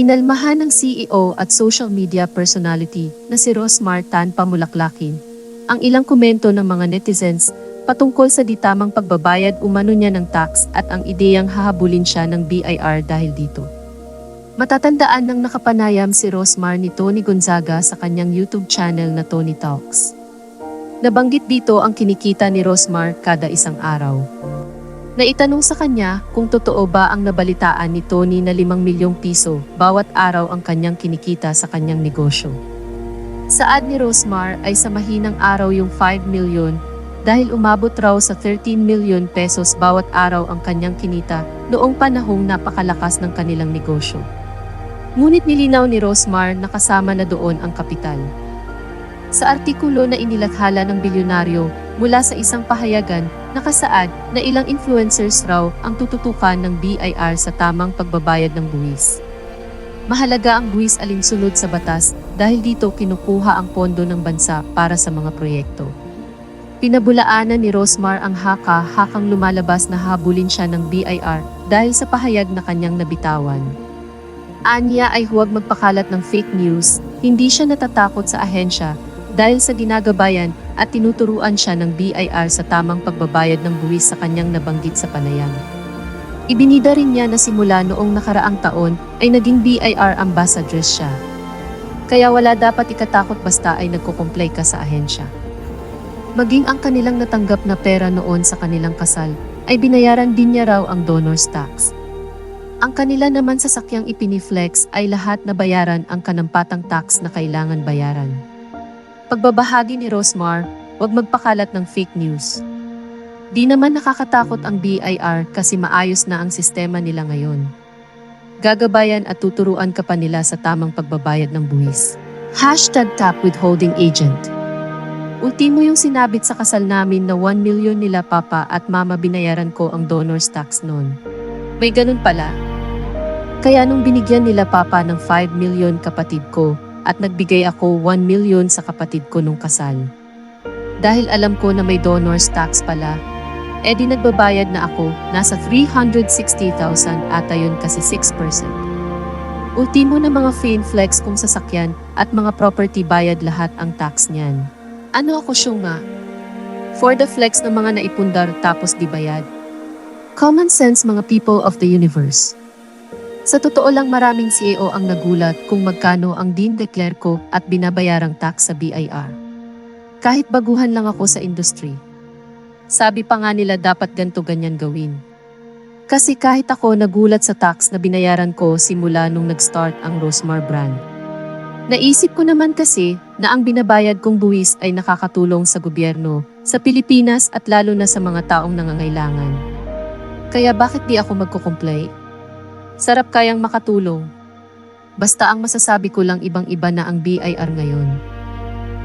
Inalmahan ng CEO at social media personality na si Rosmar Tan Pamulaklakin ang ilang komento ng mga netizens patungkol sa di tamang pagbabayad umano niya ng tax at ang ideyang hahabulin siya ng BIR dahil dito. Matatandaan ng nakapanayam si Rosmar ni Tony Gonzaga sa kanyang YouTube channel na Tony Talks. Nabanggit dito ang kinikita ni Rosmar kada isang araw. Naitanong sa kanya kung totoo ba ang nabalitaan ni Tony na 5 milyong piso bawat araw ang kanyang kinikita sa kanyang negosyo. Saad ni Rosmar ay sa mahinang araw yung 5 milyon dahil umabot raw sa 13 milyon pesos bawat araw ang kanyang kinita noong panahong napakalakas ng kanilang negosyo. Ngunit nilinaw ni Rosmar na kasama na doon ang kapital. Sa artikulo na inilathala ng bilyonaryo mula sa isang pahayagan, nakasaad na ilang influencers raw ang tututukan ng BIR sa tamang pagbabayad ng buwis. Mahalaga ang buwis alinsunod sa batas dahil dito kinukuha ang pondo ng bansa para sa mga proyekto. Pinabulaanan ni Rosmar ang haka hakang lumalabas na habulin siya ng BIR dahil sa pahayag na kanyang nabitawan. Anya ay huwag magpakalat ng fake news, hindi siya natatakot sa ahensya dahil sa ginagabayan at tinuturuan siya ng BIR sa tamang pagbabayad ng buwis sa kanyang nabanggit sa panayam. Ibinida rin niya na simula noong nakaraang taon ay naging BIR ambassadress siya. Kaya wala dapat ikatakot basta ay nagko-comply ka sa ahensya. Maging ang kanilang natanggap na pera noon sa kanilang kasal ay binayaran din niya raw ang donor's tax. Ang kanila naman sa sakyang ipiniflex ay lahat na bayaran ang kanampatang tax na kailangan bayaran. Pagbabahagi ni Rosmar, huwag magpakalat ng fake news. Di naman nakakatakot ang BIR kasi maayos na ang sistema nila ngayon. Gagabayan at tuturuan ka pa nila sa tamang pagbabayad ng buwis. Hashtag tap withholding agent. Ultimo yung sinabit sa kasal namin na 1 million nila papa at mama binayaran ko ang donor's tax noon. May ganun pala. Kaya nung binigyan nila papa ng 5 million kapatid ko at nagbigay ako 1 million sa kapatid ko nung kasal. Dahil alam ko na may donor's tax pala, eh di nagbabayad na ako, nasa 360,000 ata yun kasi 6%. Ultimo na mga flex kung sasakyan at mga property bayad lahat ang tax niyan. Ano ako siya nga? For the flex ng mga naipundar tapos di bayad. Common sense mga people of the universe. Sa totoo lang maraming CEO ang nagulat kung magkano ang din declare ko at binabayarang tax sa BIR. Kahit baguhan lang ako sa industry. Sabi pa nga nila dapat ganto ganyan gawin. Kasi kahit ako nagulat sa tax na binayaran ko simula nung nag-start ang Rosmar brand. Naisip ko naman kasi na ang binabayad kong buwis ay nakakatulong sa gobyerno, sa Pilipinas at lalo na sa mga taong nangangailangan. Kaya bakit di ako magko-comply? Sarap kayang makatulong. Basta ang masasabi ko lang ibang-iba na ang BIR ngayon.